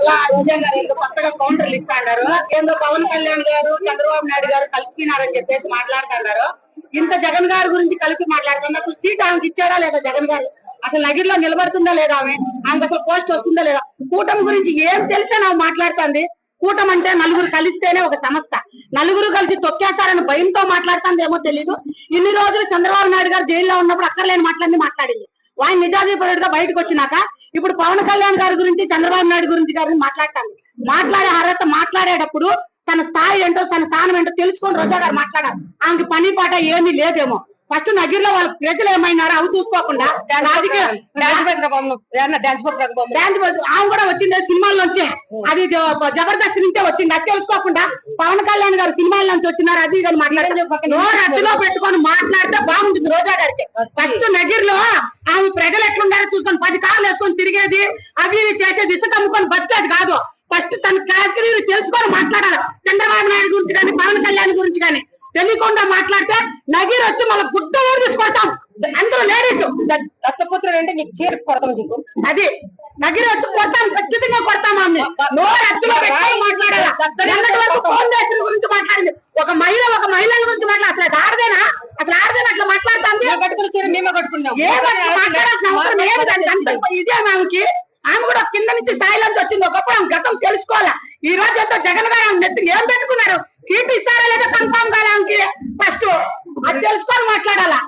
మళ్ళా రోజా గారు కొత్తగా కౌంటర్లు ఇస్తాడారు ఏందో పవన్ కళ్యాణ్ గారు చంద్రబాబు నాయుడు గారు కలిసిపోయినారని చెప్పేసి మాట్లాడుతున్నారు ఇంత జగన్ గారి గురించి కలిపి మాట్లాడుతున్నారు అసలు సీట్ ఆమెకి ఇచ్చాడా లేదా జగన్ గారు? అసలు నగిరిలో నిలబడుతుందా లేదా ఆమె? ఆమెకు అసలు పోస్ట్ వస్తుందా లేదా? కూటమి గురించి ఏం తెలిసే నాకు మాట్లాడుతుంది? కూటమి అంటే నలుగురు కలిస్తేనే ఒక సంస్థ. నలుగురు కలిసి తొక్కేస్తారని భయంతో మాట్లాడుతుంది ఏమో తెలీదు. ఇన్ని రోజులు చంద్రబాబు నాయుడు గారు జైల్లో ఉన్నప్పుడు అక్కర్లేని మాటలన్నీ మాట్లాడింది. వాయి నిజాధిపరుడుగా బయటకు వచ్చినాక ఇప్పుడు పవన్ కళ్యాణ్ గారి గురించి చంద్రబాబు నాయుడు గురించి గారిని మాట్లాడతాను మాట్లాడే అర్హత మాట్లాడేటప్పుడు తన స్థాయి ఏంటో తన స్థానం ఏంటో తెలుసుకొని రోజా గారు మాట్లాడారు. ఆమెకి పని పాట ఏమీ లేదేమో. ఫస్ట్ నగిరిలో వాళ్ళ ప్రజలు ఏమైనారో అవి చూసుకోకుండా ఆమె కూడా వచ్చింది సినిమాల నుంచి అది జ- జబర్దస్త్ నుంచే వచ్చింది అది తెలుసుకోకుండా పవన్ కళ్యాణ్ గారు సినిమాల నుంచి వచ్చినారు అది ఇది మాట్లాడే అదిలో పెట్టుకొని మాట్లాడితే బాగుంటుంది రోజా గారికి. ఫస్ట్ నగిరిలో అవి ఇవి చేసేది ఇసుక అమ్ముకొని బతికేది కాదు. ఫస్ట్ తన కేటగిరీ తెలుసుకొని మాట్లాడాలి. చంద్రబాబు నాయుడు గురించి కానీ పవన్ కళ్యాణ్ గురించి కానీ తెలియకుండా మాట్లాడితే నగిరి వచ్చి మళ్ళీ గుడ్డ ఊరు తీసుకొడతాం అందరూ లేడీస్. దత్తపుత్రుడు అంటే నీకు చీర కొడతాం నీకు? అది. నగిరి వచ్చి కొడతాం ఖచ్చితంగా కొడతాం ఆమె నోరు అత్తులో పెట్టుకొని మాట్లాడాలి? గురించి మాట్లాడింది? ఒక మహిళ ఒక మహిళల గురించి మాట్లాడాలి? అసలు ఆడదేనా? అసలు ఆడదేనా అట్లా మాట్లాడుతుంది? కట్టుకున్న చీర మేమే కట్టుకున్నాం. ఇదే ఆమెకి. ఆమె కూడా కింద నుంచి స్థాయిలోంచి వచ్చింది. ఒకప్పుడు ఆమె గతం తెలుసుకోవాలా? ఈ రోజు ఎంతో జగన్ గారు ఆమె నెత్తికి ఏం పెట్టుకున్నారు? సీట్ ఇస్తారా లేదా కన్ఫామ్ కాలే ఆమెకి? ఫస్ట్ అది తెలుసుకొని మాట్లాడాలా?